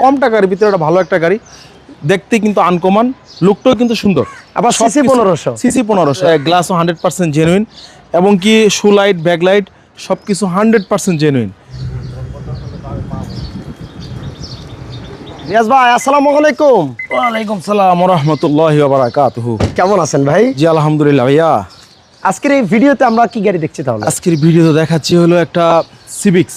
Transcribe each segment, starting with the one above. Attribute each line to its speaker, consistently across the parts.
Speaker 1: কম টাকার ভিতরে একটা ভালো একটা গাড়ি। দেখতে কিন্তু আনকমন লুকটাও কিন্তু সুন্দর।
Speaker 2: আবার সিসি পনেরোশো।
Speaker 1: সিসি পনেরোশো। গ্লাসও হান্ড্রেড পার্সেন্ট জেনুইন এবং কি শু লাইট ব্যাক লাইট সব কিছু হান্ড্রেড পার্সেন্ট জেনুইন
Speaker 2: রিয়াজ ভাই আসসালামু আলাইকুম।
Speaker 1: ওয়ালাইকুম সালাম রহমতুল্লাহ বারাকাতুহু
Speaker 2: কেমন আছেন ভাই?
Speaker 1: জি আলহামদুলিল্লাহ ভাইয়া।
Speaker 2: আজকের এই ভিডিওতে আমরা কি গাড়ি দেখছি তাহলে?
Speaker 1: আজকের ভিডিও দেখাচ্ছি হলো একটা সিভিক্স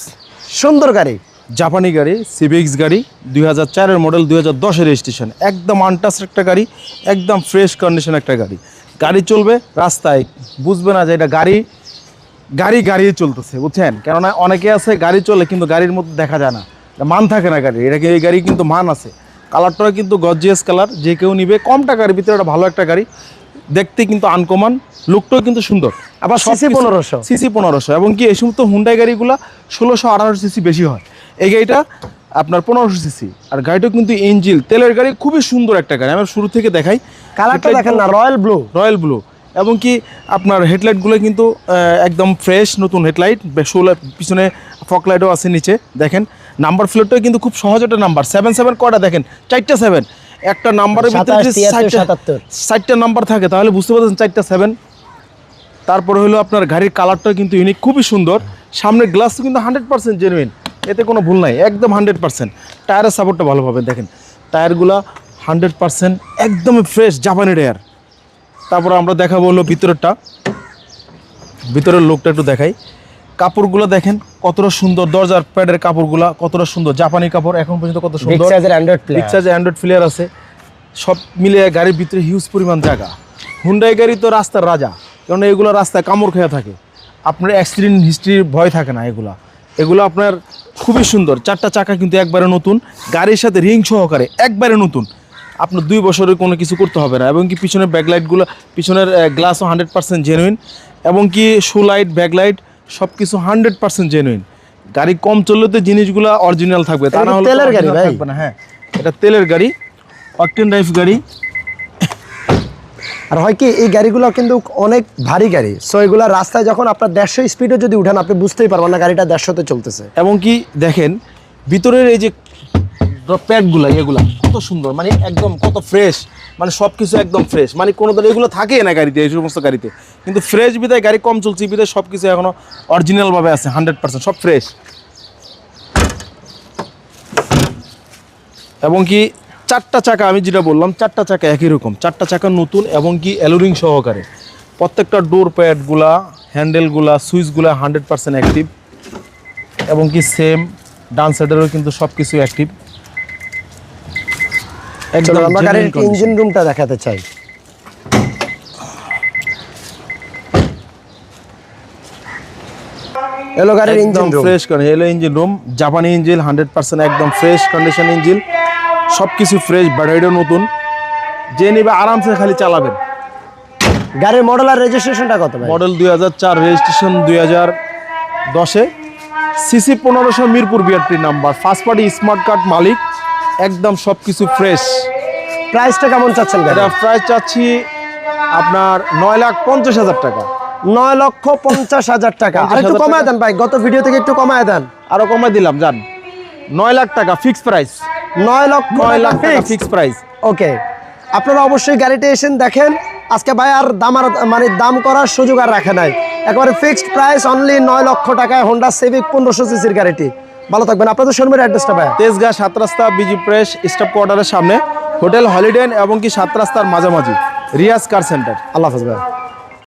Speaker 2: সুন্দর গাড়ি।
Speaker 1: জাপানি গাড়ি সিভিক্স গাড়ি দুই হাজার চারের মডেল দুই হাজার দশের রেজিস্ট্রেশন একদম আনটাস একটা গাড়ি একদম ফ্রেশ কন্ডিশন একটা গাড়ি। গাড়ি চলবে রাস্তায় বুঝবে না যে এটা গাড়ি গাড়ি গাড়ি চলতেছে বুঝছেন? কেননা অনেকে আছে গাড়ি চলে কিন্তু গাড়ির মধ্যে দেখা যায় না। মান থাকে না গাড়ি এটা কি- এই গাড়ি কিন্তু মান আছে। কালারটা কিন্তু গর্জিয়াস কালার যে কেউ নিবে কম টাকার ভিতরে একটা ভালো একটা গাড়ি দেখতে কিন্তু আনকমন লুকটাও কিন্তু সুন্দর।
Speaker 2: আবার সিসি পনেরোশো।
Speaker 1: সিসি পনেরোশো এবং কি এই সমস্ত হুন্ডাই গাড়িগুলো ষোলোশো আঠারোশো সিসি বেশি হয়। এই গাড়িটা আপনার পনেরোশো সিসি। আর গাড়িটা কিন্তু ইঞ্জিল তেলের গাড়ি খুবই সুন্দর একটা গাড়ি। আমি শুরু থেকে দেখাই।
Speaker 2: কালারটা দেখেন না রয়্যাল ব্লু
Speaker 1: রয়্যাল ব্লু এবং কি আপনার হেডলাইটগুলো কিন্তু একদম ফ্রেশ নতুন হেডলাইট ষোলো পিছনে ফক লাইটও আছে নিচে দেখেন। নাম্বার প্লেটটাও কিন্তু খুব সহজ একটা নাম্বার সেভেন সেভেন কটা দেখেন? চারটা সেভেন একটা নাম্বারের ভিতরে যদি নাম্বার থাকে তাহলে বুঝতে পারছেন চারটা সেভেন তারপরে হলো আপনার গাড়ির কালারটা কিন্তু ইউনিক খুবই সুন্দর। সামনের গ্লাস কিন্তু হান্ড্রেড পার্সেন্ট জেনুইন এতে কোনো ভুল নাই একদম হান্ড্রেড পার্সেন্ট টায়ারের সাপোর্টটা ভালো পাবেন দেখেন। টায়ারগুলো হান্ড্রেড পার্সেন্ট একদমই ফ্রেশ জাপানি টায়ার তারপরে আমরা দেখাবো হলো ভিতরেরটা। ভিতরের লোকটা একটু দেখাই। কাপড়গুলো দেখেন কতটা সুন্দর দরজার প্যাডের কাপড়গুলো কতটা সুন্দর। জাপানি কাপড় এখন পর্যন্ত কত সুন্দর।
Speaker 2: সাইজের অ্যান্ড্রয়েড
Speaker 1: প্লেয়ার আছে। সব মিলিয়ে গাড়ির ভিতরে হিউজ পরিমাণ জায়গা। হুন্ডাই গাড়ি তো রাস্তার রাজা। কারণ এগুলো রাস্তায় কামড় খেয়ে থাকে। আপনার অ্যাক্সিডেন্ট হিস্ট্রির ভয় থাকে না এগুলা। এগুলো আপনার খুবই সুন্দর। চারটা চাকা কিন্তু একবারে নতুন। গাড়ির সাথে রিং সহকারে একবারে নতুন। আপনার দুই বছরের কোনো কিছু করতে হবে না। এবং কি পিছনের ব্যাকলাইটগুলো পিছনের গ্লাসও হান্ড্রেড পার্সেন্ট জেনুইন এবং কি শু লাইট ব্যাকলাইট সব কিছু হান্ড্রেড পার্সেন্ট জেনুইন গাড়ি কম চললে তো জিনিসগুলো অরিজিনাল থাকবে। তা না হলে
Speaker 2: তেলের গাড়ি ভাই?
Speaker 1: হ্যাঁ এটা তেলের গাড়ি অকটেন ড্রাইভ গাড়ি।
Speaker 2: আর হয় কি, এই গাড়িগুলো কিন্তু অনেক ভারী গাড়ি। সো এগুলো রাস্তায় যখন আপনার দেড়শো স্পিডে যদি উঠান, আপনি বুঝতেই পারবেন না গাড়িটা দেড়শোতে চলতেছে।
Speaker 1: এবং কি, দেখেন, ভিতরের এই যে প্যাডগুলো এগুলা কত সুন্দর মানে একদম কত ফ্রেশ মানে সব কিছু একদম ফ্রেশ মানে কোনো ধরনের এগুলো থাকে না গাড়িতে, এই সমস্ত গাড়িতে। কিন্তু ফ্রেশ বিদায় গাড়ি কম চলছে বিদায় সব কিছু এখনও অরিজিনালভাবে আছে হান্ড্রেড পার্সেন্ট সব ফ্রেশ এবং কি চারটা চাকা আমি যেটা বললাম চারটা চাকা একই রকম। চারটা চাকা নতুন এবং কি অ্যালোরিং সহকারে। প্রত্যেকটা ডোর প্যাডগুলা হ্যান্ডেলগুলা সুইচগুলা হান্ড্রেড পার্সেন্ট অ্যাক্টিভ এবং কি সেম ডান সাইডেরও কিন্তু সব কিছু অ্যাক্টিভ
Speaker 2: আমরা গাড়ির ইঞ্জিন রুমটা দেখাতে চাই। এলো গাড়ির
Speaker 1: একদম
Speaker 2: ইঞ্জিন
Speaker 1: ফ্রেশ করে এলো ইঞ্জিন রুম জাপানি ইঞ্জিন হান্ড্রেড পার্সেন্ট একদম ফ্রেশ কন্ডিশন ইঞ্জিন সব কিছু ফ্রেশ ব্যাটারিটাও নতুন। যে নিবে আরামসে খালি চালাবেন।
Speaker 2: গাড়ির মডেল আর রেজিস্ট্রেশনটা কত
Speaker 1: মডেল দুই হাজার চার রেজিস্ট্রেশন দুই হাজার দশে। সিসি পনেরোশো Mirpur BRT number first party smart card মালিক। একদম সব কিছু ফ্রেশ
Speaker 2: প্রাইসটা কেমন চাচ্ছেন গাড়ি?
Speaker 1: এটা প্রাইস চাচ্ছি আপনার নয় লাখ পঞ্চাশ হাজার টাকা।
Speaker 2: নয় লক্ষ পঞ্চাশ হাজার টাকা। আর একটু
Speaker 1: 50,000
Speaker 2: কমায় দেন ভাই গত ভিডিও থেকে একটু কমায় দেন।
Speaker 1: আরও কমায় দিলাম জান নয় লাখ টাকা ফিক্স প্রাইস
Speaker 2: নয় লক্ষ
Speaker 1: নয় লাখ টাকা
Speaker 2: ফিক্স
Speaker 1: ফিক্স প্রাইস
Speaker 2: ওকে আপনারা অবশ্যই গাড়িটা এসেন দেখেন আজকে ভাই আর দাম আর মানে দাম করার সুযোগ আর রাখে নাই। একেবারে ফিক্সড প্রাইস অনলি নয় লক্ষ টাকায় হোন্ডা সিভিক পনেরোশো সিসির গাড়িটি। ভালো থাকবেন। আপনাদের শোরুমের অ্যাড্রেসটা ভাই?
Speaker 1: তেজগাঁ সাত রাস্তা বিজি প্রেস স্টাফ কোয়ার্টারের সামনে। হোটেল হলিডে এবং কি সাত রাস্তার মাঝামাঝি। রিয়াজ কার সেন্টার।
Speaker 2: আল্লাহ হাফেজ ভাই।